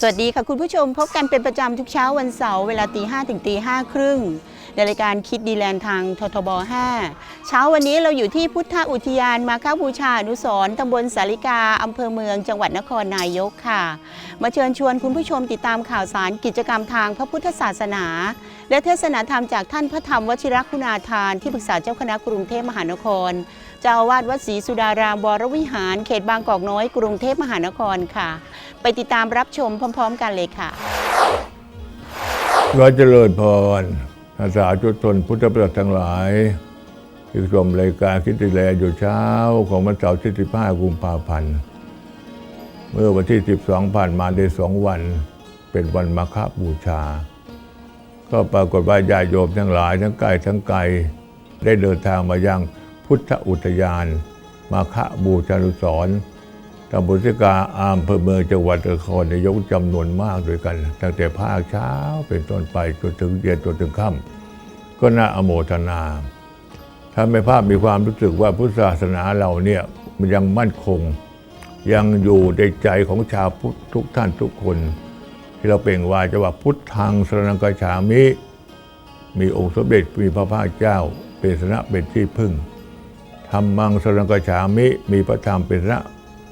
สวัสดีค่ะคุณผู้ชมพบกันเป็นประจำทุกเช้าวันเสาร์เวลาตีห้ถึงตีห้าครึ่งในรายการคิดดีแลนด์ทางททบ 5 เช้าวันนี้เราอยู่ที่พุทธอุทยานมาค้าบูชาอนุสรตำบลสาริกาอำเภอเมือง จังหวัดนครนายกค่ะ มาเชิญชวนคุณผู้ชมติดตามข่าวสารกิจกรรมทางพระพุทธศาสนา และเทศนาธรรมจากท่านพระธรรมวชิรคุณาทานที่ปรึกษาเจ้าคณะกรุงเทพมหานคร เจ้าอาวาสวัดศรีสุดารามวรวิหาร เขตบางกอกน้อยกรุงเทพมหานครค่ะ ไปติดตามรับชมพร้อม ๆ กันเลยค่ะร้อยเจริญพรอาสาชุชนพุทธประทั้งหลายที่ชมรายการคิดดแลอยู่เช้าของวันเสาร์ที่15กุมภาพันธ์เมื่อวันที่ 12 ผ่านมาได้สองวัน เป็นวันมาฆบูชา ก็ปรากฏว่าญาติโยมทั้งหลายทั้งไกลทั้งไกลได้เดินทางมายัง พุทธอุทยาน มาฆบูชานุสรตำบลสิกาอามเภอเมืองจังหวัดนครนายกจำนวนมากด้วยกัน ตั้งแต่ภาคเช้าเป็นต้นไปจนถึงเย็นจนถึงค่ำก็น่าอโมทนาถ้าไม่ภาพมีความรู้สึกว่าพุทธศาสนาเราเนี่ยมันยังมั่นคง ยังอยู่ในใจของชาวพุทธทุกท่านทุกคน ที่เราเปล่งวาจะว่าพุทธังสรนังกัจฉามิ มีองค์สมเด็จมีพระภาคเจ้า เป็นสนะเป็นที่พึ่ง ธรรมังสรณังกัจฉามิ มีพระธรรมเป็นพระ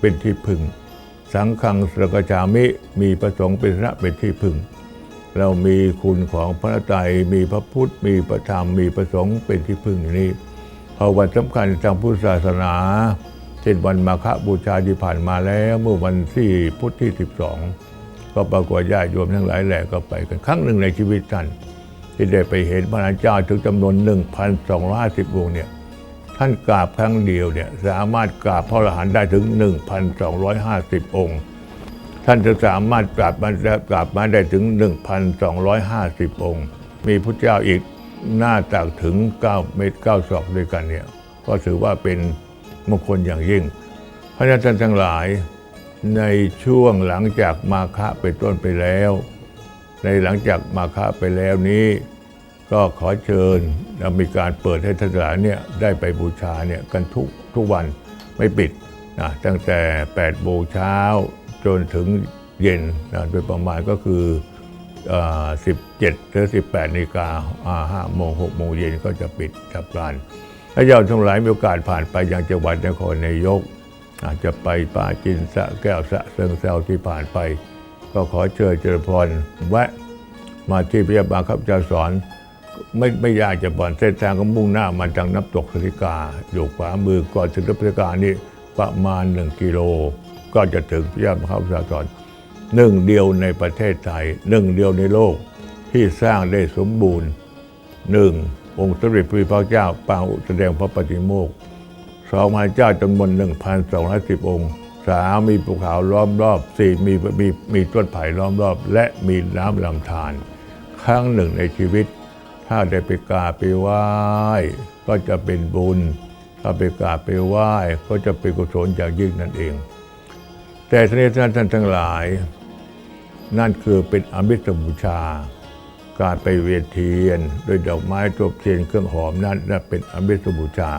เป็นที่พึ่ง สังฆังสรณังกัจฉามิ มีพระสงฆ์เป็นพระเป็นที่พึ่ง เรามีคุณของพระไตรมีพระพุทธ มีพระธรรม มีพระสงฆ์เป็นที่พึ่งอย่างนี้ พอวันสำคัญทางพุทธศาสนาเช่นวันมาฆบูชาที่ผ่านมาแล้วเมื่อวันที่พุธที่ 12 ก็ปรากฏญาติโยมทั้งหลายแหล่ก็ไปกันครั้งหนึ่งในชีวิตท่านที่ได้ไปเห็นพระนาเจ้าถึงจำนวน 1,250องค์เนี่ย ท่านกราบครั้งเดียวเนี่ยสามารถกราบพระอรหันต์ได้ถึง 1,250 องค์ ท่านจะสามารถกราบมากราบมาได้ถึง 1,250 องค์ มีพระเจ้าอีกหน้าตักถึง 9 เมตร 9 ศอกด้วยกันเนี่ยก็ถือว่าเป็นมงคลอย่างยิ่งเพราะนั้นท่านทั้งหลายในช่วงหลังจากมาฆะเป็นต้นไปแล้ว ในหลังจากมาฆะไปแล้วนี้ ก็ขอเชิญมีการเปิดให้ท่านหลายเนี่ยได้ไปบูชาเนี่ยกันทุกทุกวันไม่ปิดนะตั้งแต่8โมงเช้าจนถึงเย็นนะโดยประมาณก็คืออ17หรือ18นาฬิกาอ่า5โมง6โมงเย็นก็จะปิดจับรานถ้าเราทั้งหลายมีโอกาสผ่านไปยังจังหวัดนครนายก อาจจะไปป่าจินสะแก้วสะเซิงเซาที่ผ่านไป ก็ขอเชิญเจริญพรแวะมาที่พยาบาลครับจารย์สอน ไม่ไม่ยากจะบ่อนเส้นทางก็มุ่งหน้ามาจากน้ำตกสริกา อยู่ขวามือก่อนถึงน้ำตกสริกานี่ประมาณ 1 กิโล ก็จะถึงยาบาลครับอาจารย์สอนหนึ่งเดียวในประเทศไทยหนึ่งเดียวในโลกที่สร้างได้สมบูรณ์หนึ่งองค์สมเด็จพระพุทธเจ้าปางแสดงพระปฏิโมกข์สองพระเจ้าจำนวน1,210องค์สามมีภูเขาล้อมรอบสี่มีมีมีต้นไผ่ล้อมรอบ และมีน้ำลำธารครั้งหนึ่งในชีวิต ถ้าได้ไปกราบไปไหว้ก็จะเป็นบุญ ถ้าไปกราบไปไหว้ก็จะเป็นกุศลอย่างยิ่งนั่นเอง แต่ท่านท่านท่านทั้งหลาย นั่นคือเป็นอมิสบูชา การไปเวียนเทียนด้วยดอกไม้ทูบเทียนเครื่องหอมนั้นนั่นเป็นอมิสบูชา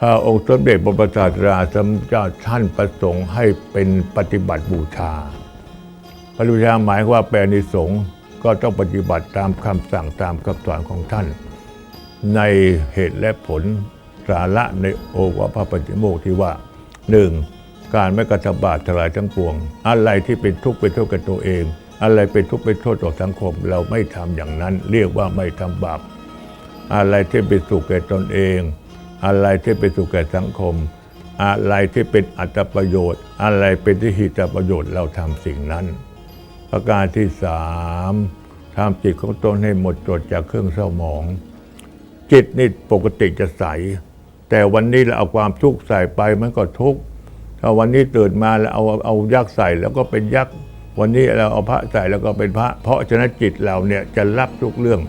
พระองค์สมเด็จพระประสาทราสมเจ้าท่านประสงค์ให้เป็นปฏิบัติบูชาปฏิบูชาหมายว่าแปลนิสงฆ์ ก็ต้องปฏิบัติตามคำสั่งตามคำสอนของท่าน ในเหตุและผลสาระในโอวาทพระปฏิโมกที่ว่าหนึ่งการไม่กระทำบาปทลายทั้งปวง อะไรที่เป็นทุกข์เป็นโทษกับตัวเอง อะไรเป็นทุกข์เป็นโทษต่อสังคม เราไม่ทำอย่างนั้น เรียกว่าไม่ทำบาปอะไรที่เป็นสุขแก่ตนเอง อะไรที่เป็นสุขแก่สังคม อะไรที่เป็นอัตประโยชน์ อะไรเป็นที่หิตประโยชน์เราทำสิ่งนั้น ประการที่สามทำจิตของตนให้หมดจดจากเครื่องเศร้าหมอง จิตนี่ปกติจะใส แต่วันนี้เราเอาความทุกข์ใส่ไปมันก็ทุกข์ถ้าวันนี้ตื่นมาแล้วเอาเอายักษ์ใส่แล้วก็เป็นยักษ์วันนี้เราเอาพระใส่แล้วก็เป็นพระ เพราะฉะนั้นจิตเราเนี่ยจะรับทุกเรื่อง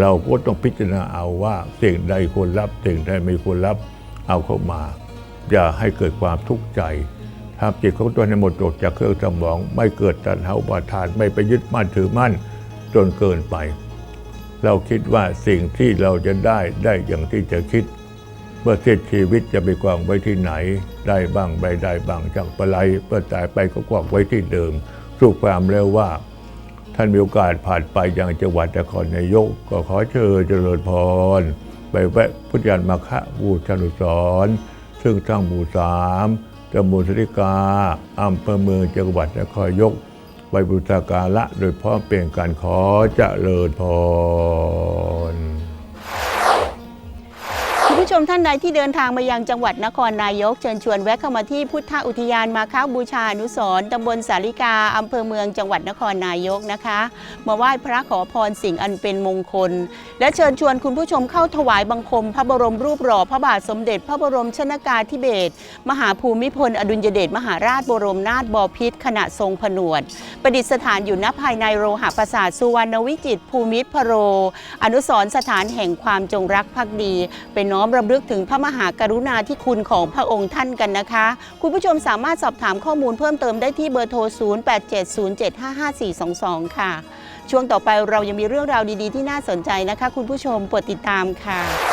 เราก็ต้องพิจารณาเอาว่าสิ่งใดควรรับสิ่งใดไม่ควรรับเอาเข้ามา อย่าให้เกิดความทุกข์ใจ ทำจิตของตัวในหมดจดจากเครื่องสมอง ไม่เกิดตัณหาอุปาทานไม่ไปยึดมั่นถือมั่นจนเกินไป เราคิดว่าสิ่งที่เราจะได้ได้อย่างที่จะคิด เมื่อเสียชีวิตจะไปกวางไว้ที่ไหน ได้บ้างไม่ได้บ้างจากปลายเมื่อตายไปก็กวางไว้ที่เดิมสู่ความเร็วว่า ท่านมีโอกาสผ่านไปยังจังหวัดนครนายก ก็ขอเชิญเจริญพรไปแวะพุทธยานมาคะบูชานุสรณ์ซึ่งทั้งหมู่สาม ตำบลสริกาอำเภอเมืองจังหวัดนครยกไปบูชาการะโดยพร้อมเปลี่ยนการขอจเจริญพร ชมท่านใดที่เดินทางมายังจังหวัดนครนายก เชิญชวนแวะเข้ามาที่พุทธอุทยานมาค้าบูชาอนุสร์ตำบลสาริกาอำเภอเมืองจังหวัดนครนายกนะคะ มาไหว้พระขอพรสิ่งอันเป็นมงคล และเชิญชวนคุณผู้ชมเข้าถวายบังคม พระบรมรูปหล่อพระบาทสมเด็จ พระบรมชนากาธิเบศรมหาภูมิพล อดุลยเดชมหาราชบรมนาถบพิตรขณะทรงผนวด ประดิษฐานอยู่ณภายในโรหะปราสาทสุวรรณวิจิตรภูมิพโร อนุสร์สถานแห่งความจงรักภักดีเป็นน้อมระำลึกถึงพระมหากรุณาธิคุณของพระองค์ท่านกันนะคะ คุณผู้ชมสามารถสอบถามข้อมูลเพิ่มเติมได้ที่เบอร์โทร 0870755422 ค่ะ ช่วงต่อไปเรายังมีเรื่องราวดีๆ ที่น่าสนใจนะคะ คุณผู้ชมโปรดติดตามค่ะ